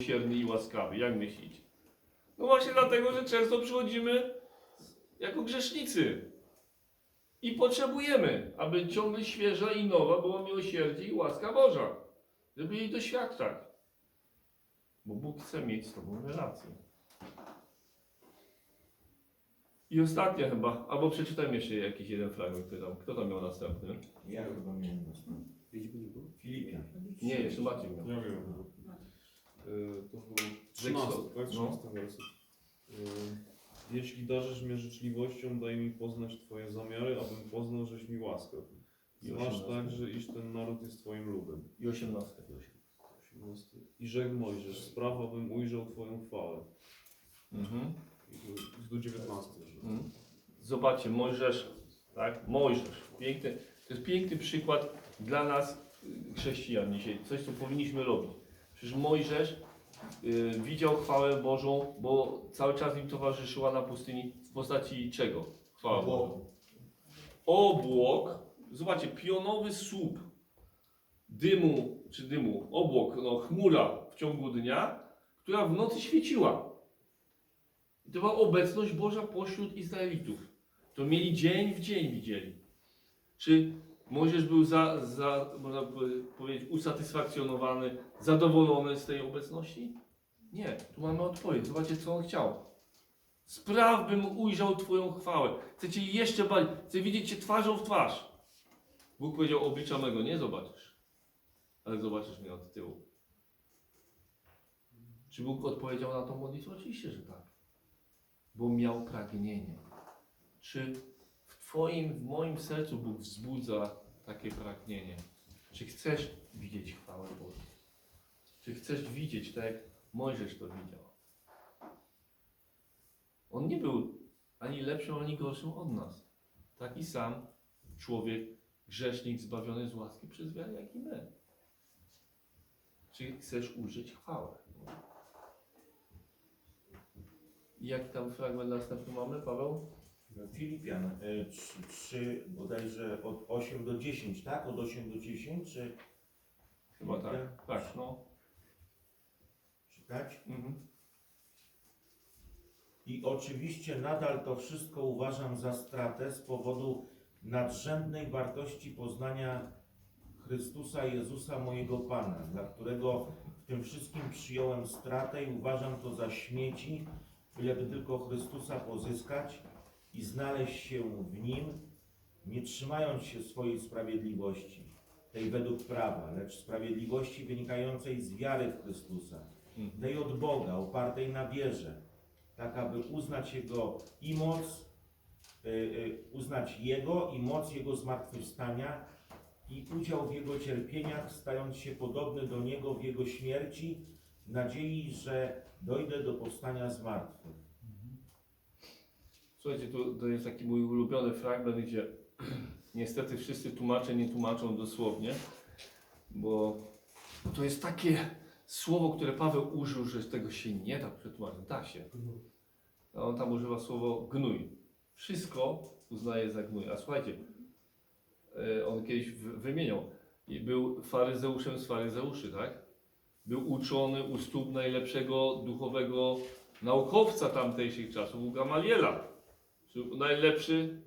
miłosierny i łaskawy. Jak myślicie? No właśnie dlatego, że często przychodzimy jako grzesznicy. I potrzebujemy, aby ciągle świeża i nowa było miłosierdzie i łaska Boża. Żeby jej doświadczać. Bo Bóg chce mieć z Tobą relację. I ostatnia chyba, albo przeczytajmy jeszcze jakiś jeden fragment, kto tam, kto tam miał następny. Ja chyba miałem następny. Filipian. Nie, jeszcze Maciek miał. Ja wiem. To był 13, kto- tak? no. 13 werset. Y, Jeśli darzysz mnie życzliwością, daj mi poznać Twoje zamiary, abym poznał, żeś mi łaskaw. I 18. także, iż ten naród jest Twoim ludem. I 18. 18. I rzekł Mojżesz, sprawa, abym ujrzał Twoją chwałę. Mhm. I do 19. Mhm. Zobaczcie, Mojżesz, tak? Mojżesz. Piękny, to jest piękny przykład dla nas, y, chrześcijan dzisiaj. Coś, co powinniśmy robić. Przecież Mojżesz y, widział chwałę Bożą, bo cały czas im towarzyszyła na pustyni w postaci czego? Chwała Boża. Obłok, zobaczcie, pionowy słup dymu, czy dymu, obłok, no, chmura w ciągu dnia, która w nocy świeciła. I to była obecność Boża pośród Izraelitów. To mieli dzień w dzień widzieli. Czy Mojżesz był za, za można by powiedzieć, usatysfakcjonowany, zadowolony z tej obecności? Nie. Tu mamy odpowiedź. Zobaczcie, co on chciał. Spraw, bym ujrzał Twoją chwałę. Chcecie jeszcze bardziej. Chcę widzieć Cię twarzą w twarz. Bóg powiedział, oblicza mego nie zobaczysz, ale zobaczysz mnie od tyłu. Czy Bóg odpowiedział na tą modlitwę? Oczywiście, że tak bo miał pragnienie. Czy Twoim, w moim sercu Bóg wzbudza takie pragnienie? Czy chcesz widzieć chwałę Bożą? Czy chcesz widzieć tak, jak Mojżesz to widział? On nie był ani lepszym, ani gorszym od nas. Taki sam człowiek, grzesznik, zbawiony z łaski przez wiarę, jak i my. Czy chcesz użyć chwałę? I jaki tam fragment następny mamy, Paweł? Filipian 3, 3, bodajże od 8 do 10, tak? Od 8 do 10, czy Chyba tak. Tak, no. czytać? Mhm. I oczywiście nadal to wszystko uważam za stratę z powodu nadrzędnej wartości poznania Chrystusa Jezusa mojego Pana, dla którego w tym wszystkim przyjąłem stratę i uważam to za śmieci, byleby tylko Chrystusa pozyskać i znaleźć się w Nim, nie trzymając się swojej sprawiedliwości, tej według prawa, lecz sprawiedliwości wynikającej z wiary w Chrystusa, Mhm. tej od Boga, opartej na wierze, tak aby uznać Jego i moc, y, y, uznać Jego i moc Jego zmartwychwstania i udział w Jego cierpieniach, stając się podobny do Niego w Jego śmierci, w nadziei, że dojdę do powstania z martwych. Słuchajcie, to, to jest taki mój ulubiony fragment, gdzie niestety wszyscy tłumacze nie tłumaczą dosłownie, bo to jest takie słowo, które Paweł użył, że tego się nie da przetłumaczyć. Da się. A on tam używa słowo gnój. Wszystko uznaje za gnój. A słuchajcie, e, on kiedyś wymieniał. Był faryzeuszem z faryzeuszy, tak? Był uczony u stóp najlepszego duchowego naukowca tamtejszych czasów, u Gamaliela. Najlepszy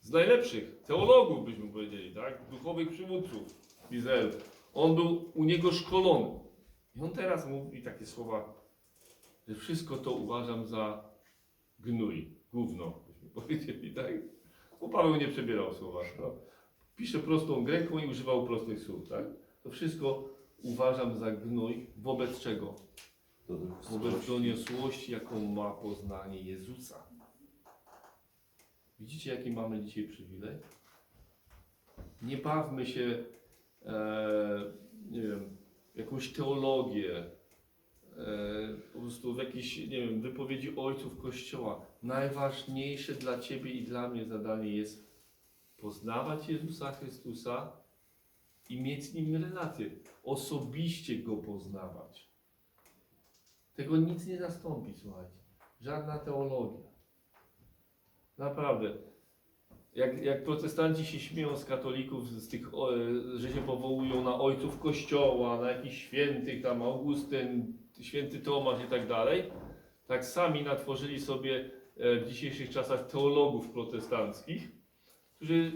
z najlepszych, teologów byśmy powiedzieli, tak? Duchowych przywódców Izraelu. On był u niego szkolony. I on teraz mówi takie słowa, że wszystko to uważam za gnój, gówno, byśmy powiedzieli, tak? Bo Paweł nie przebierał słowa. No. Pisze prostą ręką i używał prostych słów, tak? To wszystko uważam za gnój, wobec czego? Wobec doniosłości, jaką ma poznanie Jezusa. Widzicie, jaki mamy dzisiaj przywilej? Nie bawmy się, e, nie wiem, jakąś teologię, e, po prostu w jakieś, nie wiem, wypowiedzi ojców Kościoła. Najważniejsze dla Ciebie i dla mnie zadanie jest poznawać Jezusa Chrystusa i mieć z Nim relację. Osobiście Go poznawać. Tego nic nie zastąpi, słuchajcie. Żadna teologia. Naprawdę. Jak, jak protestanci się śmieją z katolików, z tych, że się powołują na ojców kościoła, na jakichś świętych, tam Augustyn, święty Tomasz i tak dalej, tak sami natworzyli sobie e, w dzisiejszych czasach teologów protestanckich, którzy,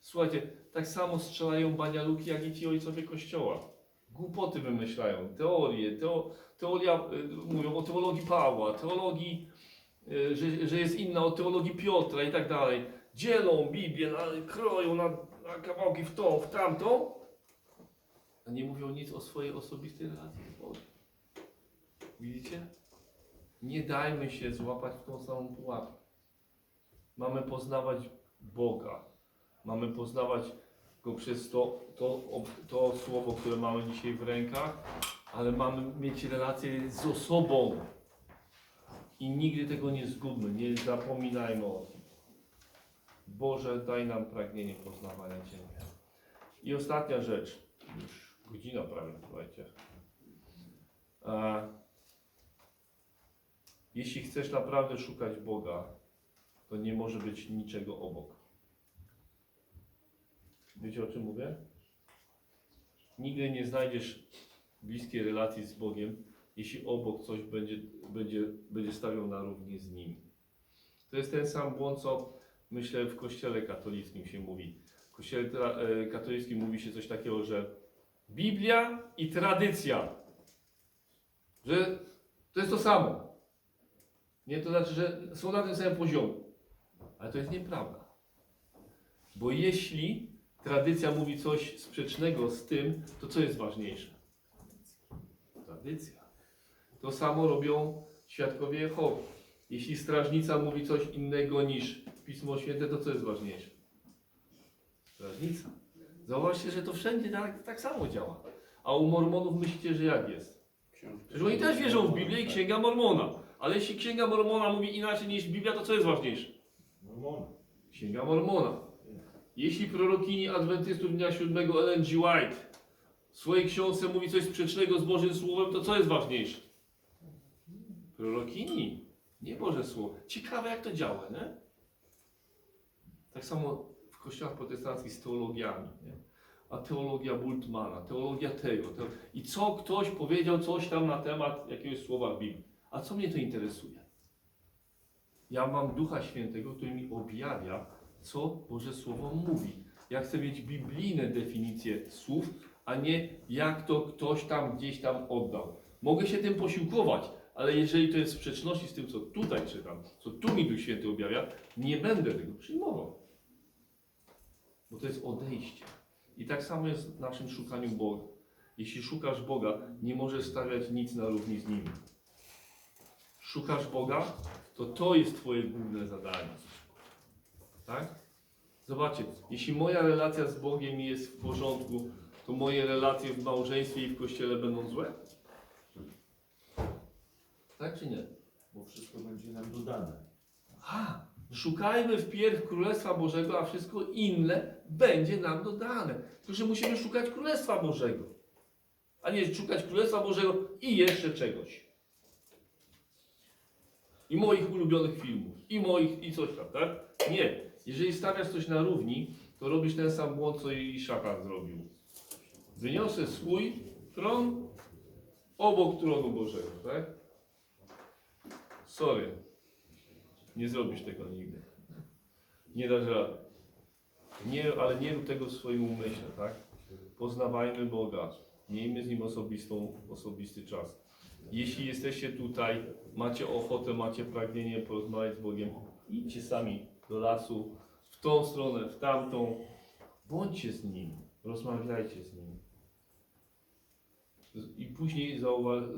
słuchajcie, tak samo strzelają banialuki, jak i ci ojcowie Kościoła. Głupoty wymyślają, teorie, teo, teoria, y, mówią o teologii Pawła, teologii, że, że jest inna od teologii Piotra i tak dalej. Dzielą Biblię, na, kroją na, na kawałki w tą, w tamtą, a nie mówią nic o swojej osobistej relacji z Bogiem. Widzicie? Nie dajmy się złapać w tą samą pułapkę. Mamy poznawać Boga. Mamy poznawać Go przez to, to, to słowo, które mamy dzisiaj w rękach, ale mamy mieć relację z osobą. I nigdy tego nie zgubmy, nie zapominajmy o tym. Boże, daj nam pragnienie poznawania Ciebie. I ostatnia rzecz, już godzina prawie, słuchajcie. E, jeśli chcesz naprawdę szukać Boga, to nie może być niczego obok. Wiecie o czym mówię? Nigdy nie znajdziesz bliskiej relacji z Bogiem, jeśli obok coś będzie, będzie, będzie stawiał na równi z Nim. To jest ten sam błąd, co myślę w kościele katolickim się mówi. W kościele e, katolickim mówi się coś takiego, że Biblia i tradycja, że to jest to samo. Nie, to znaczy, że są na tym samym poziomie. Ale to jest nieprawda. Bo jeśli tradycja mówi coś sprzecznego z tym, to co jest ważniejsze? Tradycja. To samo robią świadkowie Jehowy. Jeśli strażnica mówi coś innego niż Pismo Święte, to co jest ważniejsze? Strażnica. Zauważcie, że to wszędzie tak, tak samo działa. A u Mormonów myślicie, że jak jest? Że oni też wierzą w Biblię i Księga Mormona. Ale jeśli Księga Mormona mówi inaczej niż Biblia, to co jest ważniejsze? Mormona. Księga Mormona. Jeśli prorokini Adwentystów Dnia Siódmego Ellen G. White w swojej książce mówi coś sprzecznego z Bożym Słowem, to co jest ważniejsze? Prorokini, nie Boże Słowo. Ciekawe jak to działa, nie? Tak samo w kościołach protestanckich z teologiami, nie? A teologia Bultmana, teologia tego. Te... I co ktoś powiedział coś tam na temat jakiegoś słowa w Biblii. A co mnie to interesuje? Ja mam Ducha Świętego, który mi objawia, co Boże Słowo mówi. Ja chcę mieć biblijne definicje słów, a nie jak to ktoś tam gdzieś tam oddał. Mogę się tym posiłkować, ale jeżeli to jest w sprzeczności z tym, co tutaj czytam, co tu mi Duch Święty objawia, nie będę tego przyjmował. Bo to jest odejście. I tak samo jest w naszym szukaniu Boga. Jeśli szukasz Boga, nie możesz stawiać nic na równi z Nim. Szukasz Boga, to to jest Twoje główne zadanie. Tak? Zobaczcie, jeśli moja relacja z Bogiem jest w porządku, to moje relacje w małżeństwie i w kościele będą złe? Tak czy nie? Bo wszystko będzie nam dodane. A, szukajmy wpierw Królestwa Bożego, a wszystko inne będzie nam dodane. Tylko, że musimy szukać Królestwa Bożego, a nie szukać Królestwa Bożego i jeszcze czegoś. I moich ulubionych filmów, i moich, i coś tam, tak? Nie. Jeżeli stawiasz coś na równi, to robisz ten sam błąd, co i szatan zrobił. Wyniosę swój tron obok tronu Bożego, tak? Sorry. Nie zrobisz tego nigdy. Nie dasz rady. Nie, ale nie rób tego w swoim umyśle, tak? Poznawajmy Boga. Miejmy z Nim osobistą, osobisty czas. Jeśli jesteście tutaj, macie ochotę, macie pragnienie porozmawiać z Bogiem, idźcie sami do lasu, w tą stronę, w tamtą. Bądźcie z Nim, rozmawiajcie z Nim. I później zauwa-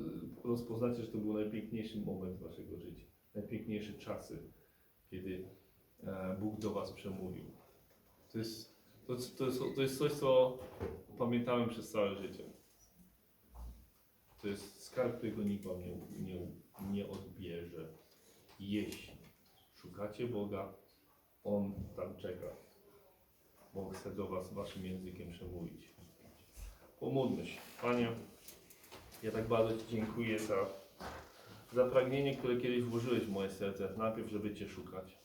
rozpoznacie, że to był najpiękniejszy moment waszego życia. Najpiękniejsze czasy, kiedy e, Bóg do was przemówił. To jest, to, to, jest, to jest coś, co pamiętałem przez całe życie. To jest skarb, którego nikt wam nie, nie, nie odbierze. Jeśli szukacie Boga, On tam czeka. Bo chce do was waszym językiem przemówić. Pomódlmy się. Panie, ja tak bardzo Ci dziękuję za, za pragnienie, które kiedyś włożyłeś w moje serce. Najpierw, żeby Cię szukać,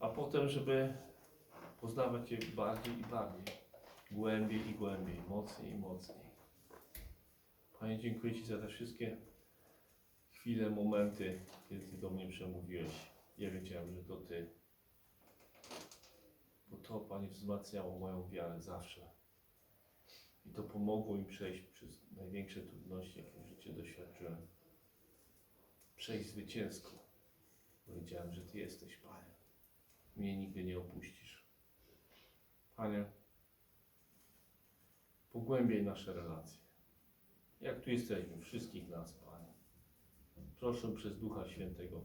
a potem, żeby poznawać Cię bardziej i bardziej, głębiej i głębiej, mocniej i mocniej. Panie, dziękuję Ci za te wszystkie chwile, momenty, kiedy Ty do mnie przemówiłeś. Ja wiedziałem, że to Ty. Bo to, Panie, wzmacniało moją wiarę zawsze. I to pomogło mi przejść przez największe trudności, jakie w życiu doświadczyłem. Przejść zwycięsko. Bo wiedziałem, że Ty jesteś, Panie. Mnie nigdy nie opuścisz. Panie, pogłębiaj nasze relacje. Jak tu jesteśmy, wszystkich nas, Panie. Proszę przez Ducha Świętego,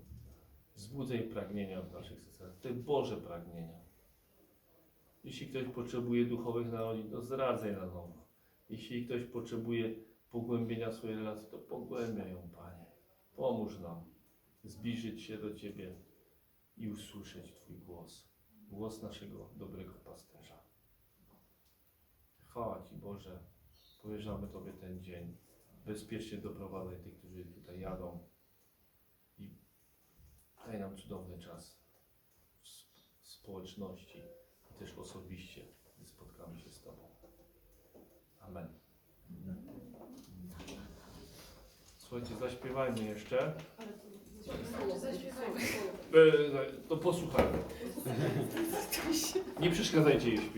wzbudzaj pragnienia w naszych sercach, te Boże pragnienia. Jeśli ktoś potrzebuje duchowych narodzin, to zradzaj na nowo. Jeśli ktoś potrzebuje pogłębienia swojej relacji, to pogłębiaj ją, Panie. Pomóż nam zbliżyć się do Ciebie i usłyszeć Twój głos. Głos naszego dobrego pasterza. Chwała Ci, Boże. Powierzamy Tobie ten dzień. Bezpiecznie doprowadzaj tych, którzy tutaj jadą. I daj nam cudowny czas w społeczności i też osobiście, gdy spotkamy się z Tobą. Amen. Słuchajcie, zaśpiewajmy jeszcze. E, to posłuchajmy. Nie przeszkadzajcie jej w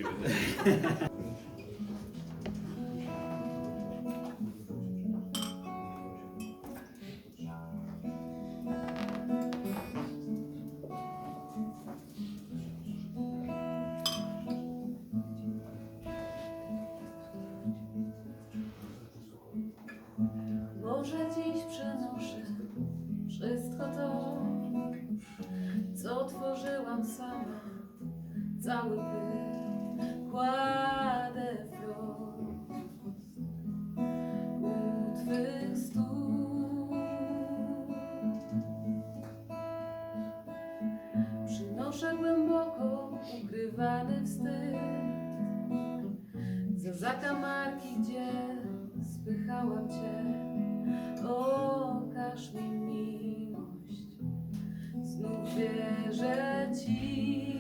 Przynoszę głęboko ukrywany wstyd za zakamarki, gdzie spychałam Cię. Okaż mi miłość, znów wierzę Ci.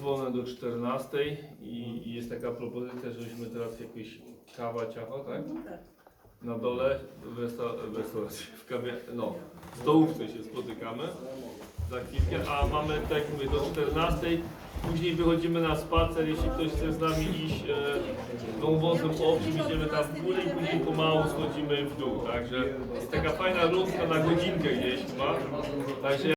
Wolne do 14 i, jest taka propozycja, żebyśmy teraz jakieś kawa, ciacho, tak? Na dole w, resta- w restauracji, w kawie, no, w stołówce się spotykamy za chwilkę, a mamy, tak jak mówię, do 14. Później wychodzimy na spacer, jeśli ktoś chce z nami iść e, tą po owczym, idziemy tam w górę i później pomału schodzimy w dół, także jest taka fajna rundka na godzinkę gdzieś ma, także